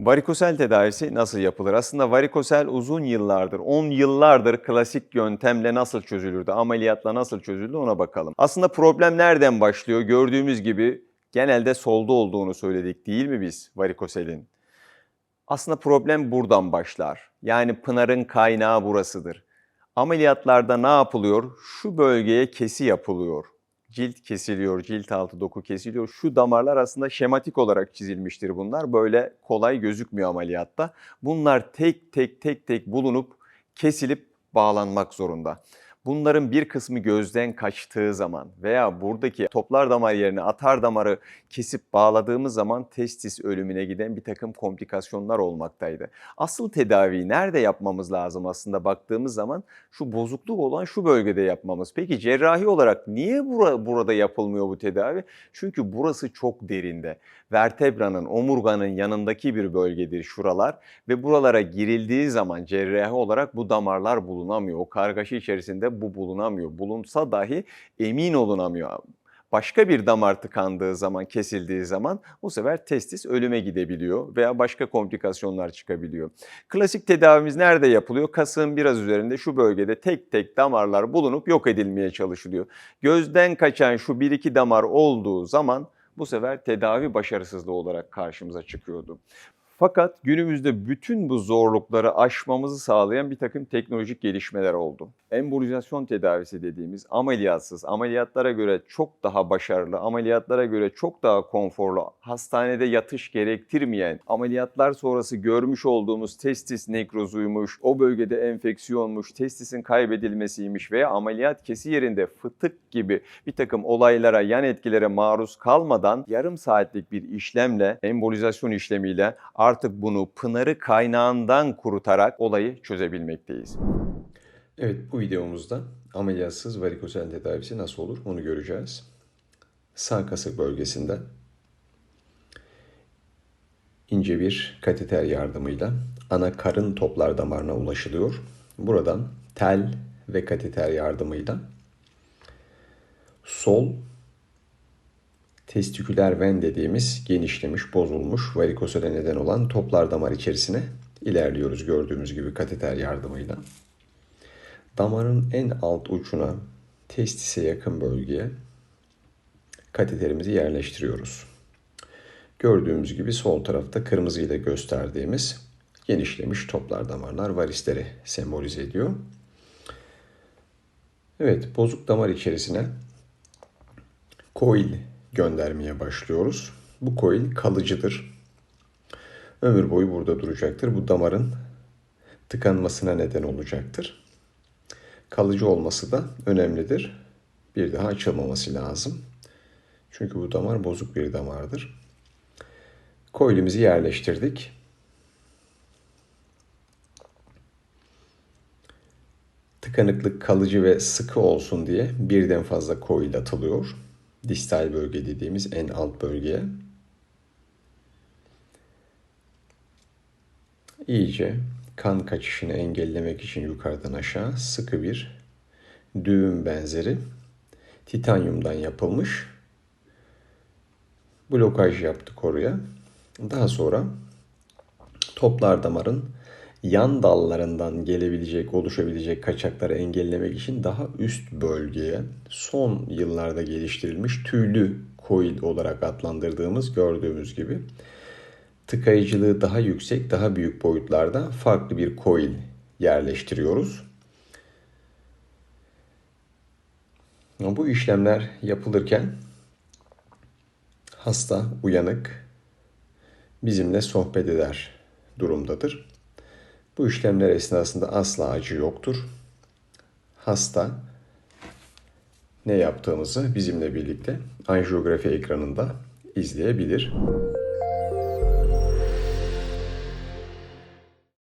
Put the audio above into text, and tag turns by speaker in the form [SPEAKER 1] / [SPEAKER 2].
[SPEAKER 1] Varikosel tedavisi nasıl yapılır? Aslında varikosel uzun yıllardır, 10 yıllardır klasik yöntemle nasıl çözülürdü, ameliyatla nasıl çözüldü ona bakalım. Aslında problem nereden başlıyor? Gördüğümüz gibi genelde solda olduğunu söyledik değil mi biz varikoselin? Aslında problem buradan başlar. Yani pınarın kaynağı burasıdır. Ameliyatlarda ne yapılıyor? Şu bölgeye kesi yapılıyor. Cilt kesiliyor, cilt altı doku kesiliyor. Şu damarlar aslında şematik olarak çizilmiştir bunlar. Böyle kolay gözükmüyor ameliyatta. Bunlar tek tek tek tek bulunup kesilip bağlanmak zorunda. Bunların bir kısmı gözden kaçtığı zaman veya buradaki toplar damar yerine atar damarı kesip bağladığımız zaman testis ölümüne giden bir takım komplikasyonlar olmaktaydı. Asıl tedaviyi nerede yapmamız lazım aslında baktığımız zaman şu bozukluk olan şu bölgede yapmamız. Peki cerrahi olarak niye bura, burada yapılmıyor bu tedavi? Çünkü burası çok derinde. Vertebranın, omurganın yanındaki bir bölgedir şuralar ve buralara girildiği zaman cerrahi olarak bu damarlar bulunamıyor. O kargaşa içerisinde bu bulunamıyor. Bulunsa dahi emin olunamıyor. Başka bir damar tıkandığı zaman, kesildiği zaman bu sefer testis ölüme gidebiliyor veya başka komplikasyonlar çıkabiliyor. Klasik tedavimiz nerede yapılıyor? Kasığın biraz üzerinde şu bölgede tek tek damarlar bulunup yok edilmeye çalışılıyor. Gözden kaçan şu bir iki damar olduğu zaman bu sefer tedavi başarısızlığı olarak karşımıza çıkıyordu. Fakat günümüzde bütün bu zorlukları aşmamızı sağlayan bir takım teknolojik gelişmeler oldu. Embolizasyon tedavisi dediğimiz ameliyatsız, ameliyatlara göre çok daha başarılı, ameliyatlara göre çok daha konforlu, hastanede yatış gerektirmeyen, ameliyatlar sonrası görmüş olduğumuz testis nekrozuymuş, o bölgede enfeksiyonmuş, testisin kaybedilmesiymiş veya ameliyat kesi yerinde fıtık gibi bir takım olaylara, yan etkilere maruz kalmadan yarım saatlik bir işlemle, embolizasyon işlemiyle artık bunu pınarı kaynağından kurutarak olayı çözebilmekteyiz.
[SPEAKER 2] Evet bu videomuzda ameliyatsız varikosel tedavisi nasıl olur onu göreceğiz. Sağ kasık bölgesinde ince bir kateter yardımıyla ana karın toplar damarına ulaşılıyor. Buradan tel ve kateter yardımıyla sol testiküler ven dediğimiz genişlemiş, bozulmuş, varikosele neden olan toplar damar içerisine ilerliyoruz gördüğümüz gibi kateter yardımıyla. Damarın en alt ucuna testise yakın bölgeye kateterimizi yerleştiriyoruz. Gördüğümüz gibi sol tarafta kırmızıyla gösterdiğimiz genişlemiş toplar damarlar varisleri sembolize ediyor. Evet, bozuk damar içerisine koil göndermeye başlıyoruz. Bu koil kalıcıdır. Ömür boyu burada duracaktır. Bu damarın tıkanmasına neden olacaktır. Kalıcı olması da önemlidir. Bir daha açılmaması lazım. Çünkü bu damar bozuk bir damardır. Koilimizi yerleştirdik. Tıkanıklık kalıcı ve sıkı olsun diye birden fazla koil atılıyor distal bölge dediğimiz en alt bölgeye. İyice kan kaçışını engellemek için yukarıdan aşağı sıkı bir düğüm benzeri titanyumdan yapılmış blokaj yaptık oraya. Daha sonra toplar damarın yan dallarından gelebilecek, oluşabilecek kaçakları engellemek için daha üst bölgeye son yıllarda geliştirilmiş tüylü coil olarak adlandırdığımız gördüğümüz gibi tıkayıcılığı daha yüksek, daha büyük boyutlarda farklı bir coil yerleştiriyoruz. Bu işlemler yapılırken hasta uyanık bizimle sohbet eder durumdadır. Bu işlemler esnasında asla acı yoktur. Hasta ne yaptığımızı bizimle birlikte anjiyografi ekranında izleyebilir.